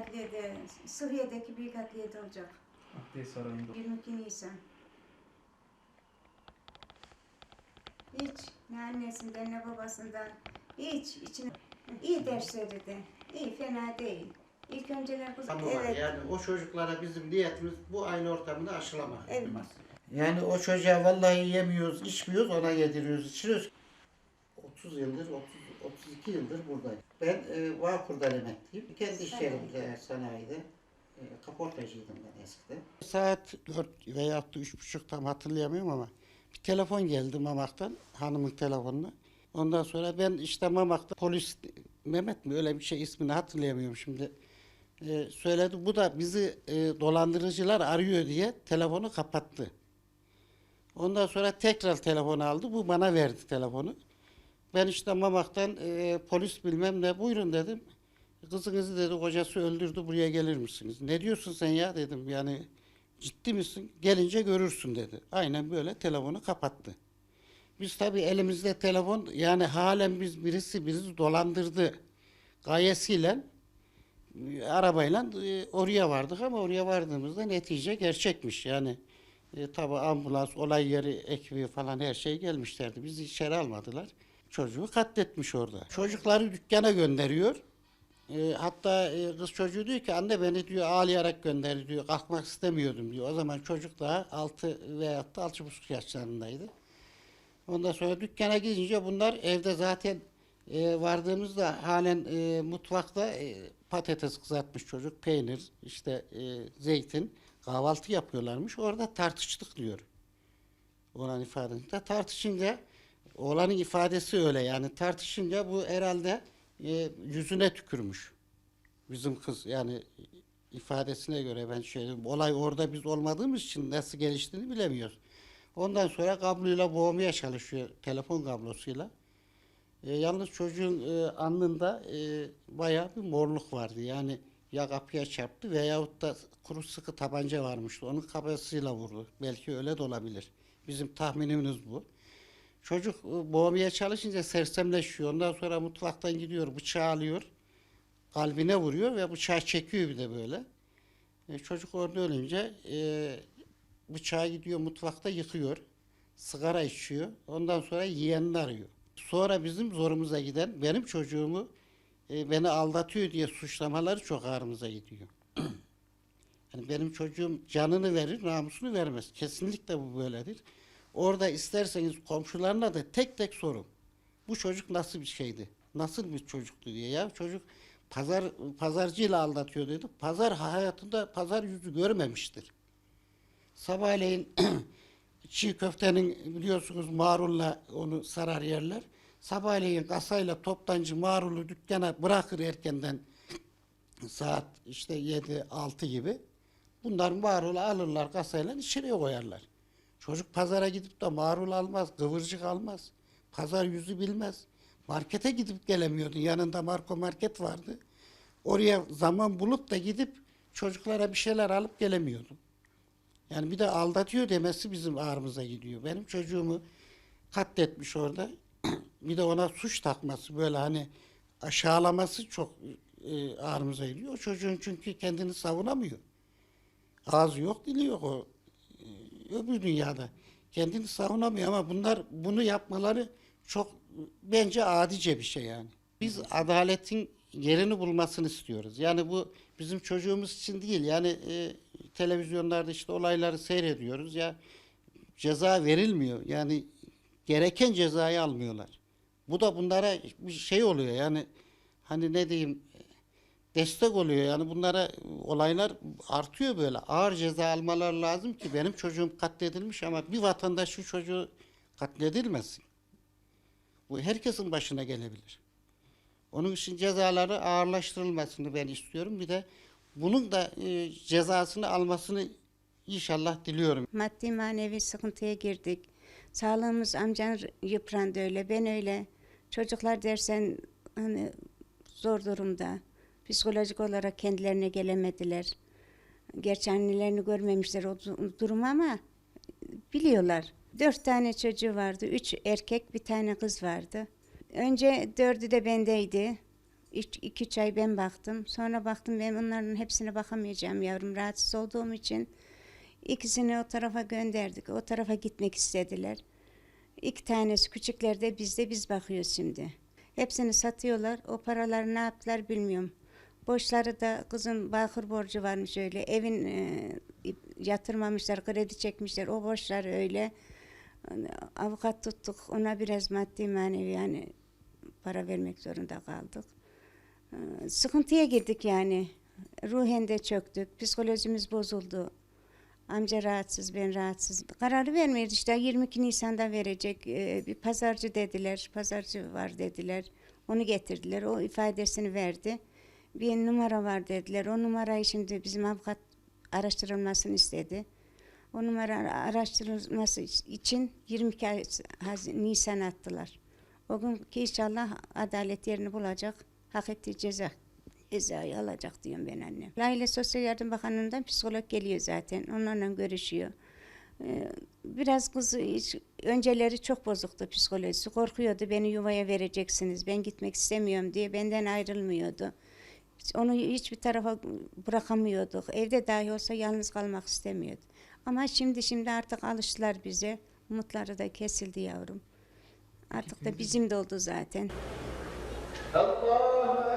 adliyede, Suriye'deki büyük adliyede olacak. Adliye sarayında. 22 Nisan. Hiç ne annesinden ne babasından hiç içine iyi dersleri de iyi fena değil. İlk önceler bu Ama evet yani o çocuklara bizim niyetimiz bu aynı ortamda aşılamak. Evet. Yani o çocuğa vallahi yemiyoruz, içmiyoruz, ona yediriyoruz, içiriyoruz. 30 yıldır, 30, 32 yıldır buradayım. Ben e, Bağkur'dan emekliyim. Kendi iş yerimde, sanayide. E, kaportacıydım ben eskiden. Saat 4 veya da 3.30 tam hatırlayamıyorum ama bir telefon geldi Mamak'tan, hanımın telefonuna. Ondan sonra ben işte Mamak'ta polis Mehmet mi öyle bir şey ismini hatırlayamıyorum şimdi. E, söyledi. Bu da bizi e, dolandırıcılar arıyor diye telefonu kapattı. Ondan sonra tekrar telefonu aldı. Bu bana verdi telefonu. Ben işte Mamak'tan e, polis bilmem ne buyurun dedim. Kızınızı dedi kocası öldürdü buraya gelir misiniz? Ne diyorsun sen ya dedim yani ciddi misin? Gelince görürsün dedi. Aynen böyle telefonu kapattı. Biz tabii elimizde telefon yani halen biz birisi bizi dolandırdı gayesiyle e, arabayla e, oraya vardık ama oraya vardığımızda netice gerçekmiş. Yani e, tabi ambulans, olay yeri ekibi falan her şey gelmişlerdi. Bizi içeri almadılar. Çocuğu katletmiş orada. Çocukları dükkana gönderiyor. E, hatta e, kız çocuğu diyor ki anne beni diyor ağlayarak gönder diyor. Kalkmak istemiyordum diyor. O zaman çocuk daha 6 veyahut da 6,5 yaşlarındaydı. Ondan sonra dükkana gidince bunlar evde zaten e, vardığımızda halen e, mutfakta e, patates kızartmış çocuk, peynir, işte e, zeytin kahvaltı yapıyorlarmış. Orada tartıştık diyor. Olan ifadesinde. Tartışınca oğlanın ifadesi öyle yani tartışınca bu herhalde e, yüzüne tükürmüş. Bizim kız yani ifadesine göre ben şey olay orada biz olmadığımız için nasıl geliştiğini bilemiyoruz. Ondan sonra kabloyla boğmaya çalışıyor telefon kablosuyla. E, yalnız çocuğun e, alnında e, bayağı bir morluk vardı. Yani ya kapıya çarptı veyahut da kuru sıkı tabanca varmıştı. Onun kafasıyla vurdu. Belki öyle de olabilir. Bizim tahminimiz bu. Çocuk e, boğmaya çalışınca sersemleşiyor. Ondan sonra mutfaktan gidiyor, bıçağı alıyor. Kalbine vuruyor ve bıçağı çekiyor bir de böyle. E, çocuk orada ölünce e, bıçağı gidiyor mutfakta yıkıyor. Sigara içiyor. Ondan sonra yeğenini arıyor. Sonra bizim zorumuza giden benim çocuğumu e, beni aldatıyor diye suçlamaları çok ağrımıza gidiyor. yani benim çocuğum canını verir, namusunu vermez. Kesinlikle bu böyledir. Orada isterseniz komşularına da tek tek sorun. Bu çocuk nasıl bir şeydi? Nasıl bir çocuktu diye ya. Çocuk pazar pazarcıyla aldatıyor dedi. Pazar hayatında pazar yüzü görmemiştir. Sabahleyin çiğ köftenin biliyorsunuz marulla onu sarar yerler. Sabahleyin kasayla toptancı marulu dükkana bırakır erkenden saat işte 7-6 gibi. Bunlar marulu alırlar kasayla içeriye koyarlar. Çocuk pazara gidip de marul almaz, kıvırcık almaz. Pazar yüzü bilmez. Markete gidip gelemiyordu. Yanında marko market vardı. Oraya zaman bulup da gidip çocuklara bir şeyler alıp gelemiyordu. Yani bir de aldatıyor demesi bizim ağrımıza gidiyor. Benim çocuğumu katletmiş orada. bir de ona suç takması böyle hani aşağılaması çok e, ağrımıza gidiyor. O çocuğun çünkü kendini savunamıyor. Ağzı yok, dili yok o öbür dünyada. Kendini savunamıyor ama bunlar bunu yapmaları çok bence adice bir şey yani. Biz adaletin yerini bulmasını istiyoruz. Yani bu bizim çocuğumuz için değil. Yani e, televizyonlarda işte olayları seyrediyoruz ya ceza verilmiyor. Yani gereken cezayı almıyorlar. Bu da bunlara bir şey oluyor yani hani ne diyeyim destek oluyor yani bunlara olaylar artıyor böyle ağır ceza almalar lazım ki benim çocuğum katledilmiş ama bir vatandaşın çocuğu katledilmesin. Bu herkesin başına gelebilir. Onun için cezaları ağırlaştırılmasını ben istiyorum. Bir de bunun da e, cezasını almasını inşallah diliyorum. maddi manevi sıkıntıya girdik. Sağlığımız amcan yıprandı öyle, ben öyle. Çocuklar dersen hani zor durumda. Psikolojik olarak kendilerine gelemediler. Gerçi annelerini görmemişler o du- durumu ama biliyorlar. Dört tane çocuğu vardı. Üç erkek, bir tane kız vardı. Önce dördü de bendeydi. İki, iki üç ay ben baktım. Sonra baktım ben onların hepsine bakamayacağım yavrum rahatsız olduğum için. İkisini o tarafa gönderdik. O tarafa gitmek istediler. İki tanesi küçükler de bizde biz bakıyoruz şimdi. Hepsini satıyorlar. O paraları ne yaptılar bilmiyorum. Borçları da kızın bakır borcu varmış öyle. Evin e, yatırmamışlar, kredi çekmişler. O borçlar öyle. Avukat tuttuk. Ona biraz maddi manevi yani para vermek zorunda kaldık. Ee, Sıkıntıya girdik yani. Ruhen de çöktük. Psikolojimiz bozuldu. Amca rahatsız, ben rahatsız. Kararı vermiyordu işte 22 Nisan'da verecek. Ee, bir pazarcı dediler, pazarcı var dediler. Onu getirdiler, o ifadesini verdi. Bir numara var dediler. O numarayı şimdi bizim avukat araştırılmasını istedi. O numara araştırılması için 22 Haz- Nisan attılar. O gün ki inşallah adalet yerini bulacak, hak ettiği ceza cezayı alacak diyorum ben annem. Aile Sosyal Yardım Bakanlığı'ndan psikolog geliyor zaten. Onlarla görüşüyor. Ee, Biraz hiç- önceleri çok bozuktu psikolojisi. Korkuyordu beni yuvaya vereceksiniz. Ben gitmek istemiyorum diye benden ayrılmıyordu. Onu hiçbir tarafa bırakamıyorduk. Evde dahi olsa yalnız kalmak istemiyordu. Ama şimdi şimdi artık alıştılar bize. Umutları da kesildi yavrum. Artık da bizim de oldu zaten. Allah